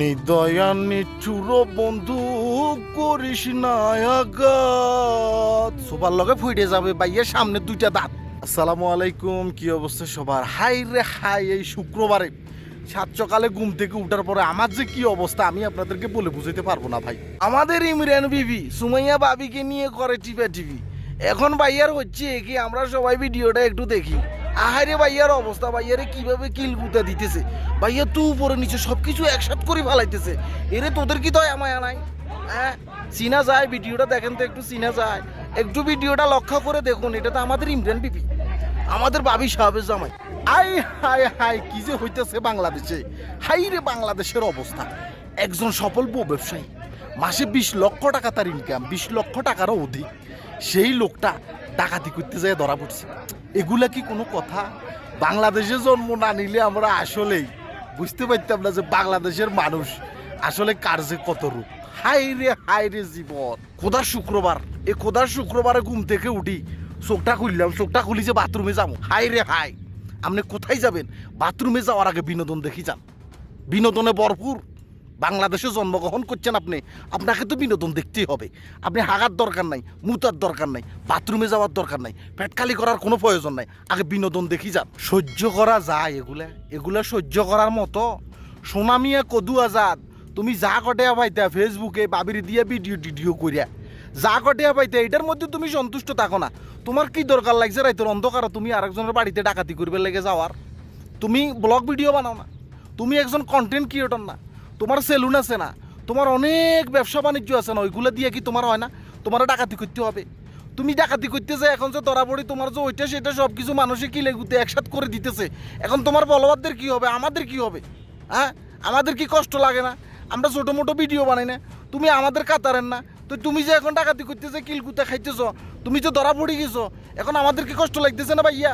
নিদয়া নিচুর বন্ধু করিস না আঘাত। সবার লগে ফুটে যাবে বাইয়ের সামনে দুইটা দাঁত। আসসালামু আলাইকুম কি অবস্থা সবার? হাই রে হাই এই শুক্রবারে সাত সকালে ঘুম থেকে উঠার পরে আমার যে কি অবস্থা আমি আপনাদেরকে বলে বুঝাইতে পারব না ভাই। আমাদের ইমরান বিবি সুমাইয়া বাবিকে নিয়ে করে টিপা টিভি। এখন ভাইয়ার হচ্ছে কি আমরা সবাই ভিডিওটা একটু দেখি। আহারে ভাইয়ার অবস্থা ভাইয়ারে কীভাবে কিল কিলগুতা দিতেছে? ভাইয়া তু উপরে নিচে সবকিছু একসাথ করে ফালাইতেছে। এরে তোদের কি দয়া মায়া নাই? হ্যাঁ? চিনা যায়, ভিডিওটা দেখেন তো, একটু চিনা যায়। একটু ভিডিওটা লক্ষ্য করে দেখুন, এটা তো আমাদের ইমরান বিবি, আমাদের বাবি সাহেবের জামাই। আই হাই হাই কি যে হইতেছে বাংলাদেশে? হাই রে বাংলাদেশের অবস্থা। একজন সফল বউ ব্যবসায়ী, মাসে বিশ লক্ষ টাকা তার ইনকাম বিশ লক্ষ টাকারও অধিক। সেই লোকটা ডাকাতি করতে যায়, ধরা পড়ছে। এগুলা কি কোনো কথা? বাংলাদেশে জন্ম না নিলে আমরা আসলেই বুঝতে পারতাম না যে বাংলাদেশের মানুষ আসলে কার যে কত রূপ। হাই রে হাই রে জীবন। খোদার শুক্রবার। এ খোদার শুক্রবারে ঘুম থেকে উঠি, চোখটা খুললাম, চোখটা খুলি যে বাথরুমে যাব। হাই রে হাই আপনি কোথায় যাবেন? বাথরুমে যাওয়ার আগে বিনোদন দেখি যান। বিনোদনে ভরপুর। বাংলাদেশে জন্মগ্রহণ করছেন আপনি, আপনাকে তো বিনোদন দেখতেই হবে। আপনি হাগার দরকার নাই, মুতার দরকার নাই, বাথরুমে যাওয়ার দরকার নাই পেট খালি করার কোনো প্রয়োজন নাই। আগে বিনোদন দেখি যান। সহ্য করা যায় এগুলা এগুলা সহ্য করার মতো। সোনামিয়া কদু আজাদ, তুমি যা কটে পাইতা ফেসবুকে বাবির দিয়ে ভিডিও টিডিও করিয়া যা কটে পাইতে এটার মধ্যে তুমি সন্তুষ্ট থাকো না। তোমার কি দরকার লাগছে রাইতের অন্ধকার তুমি আরেকজনের বাড়িতে ডাকাতি করবে লেগে যাওয়ার? তুমি ব্লগ ভিডিও বানাও না। তুমি একজন কন্টেন্ট ক্রিয়েটর না। তোমার সেলুন আছে না, তোমার অনেক ব্যবসা বাণিজ্য আছে না, ওইগুলো দিয়ে কি তোমার হয় না? তোমার ডাকাতি করতে হবে। তুমি ডাকাতি করতে যে এখন যে ধরা পড়ি, তোমার যে ওইটা সেটা সব কিছু মানুষে কি লেগুতে একসাথ করে দিতেছে। এখন তোমার বলবাদদের কি হবে? আমাদের কি হবে? হ্যাঁ? আমাদের কি কষ্ট লাগে না? আমরা ছোটো মোটো ভিডিও বানাই না। তুমি আমাদের কাতারেন না। তো তুমি যে এখন ডাকাতি করতেছে কিলকুতে খাইতেছ, তুমি যে ধরা পড়ে গেছো, এখন আমাদের কি কষ্ট লাগতেছে না ভাইয়া?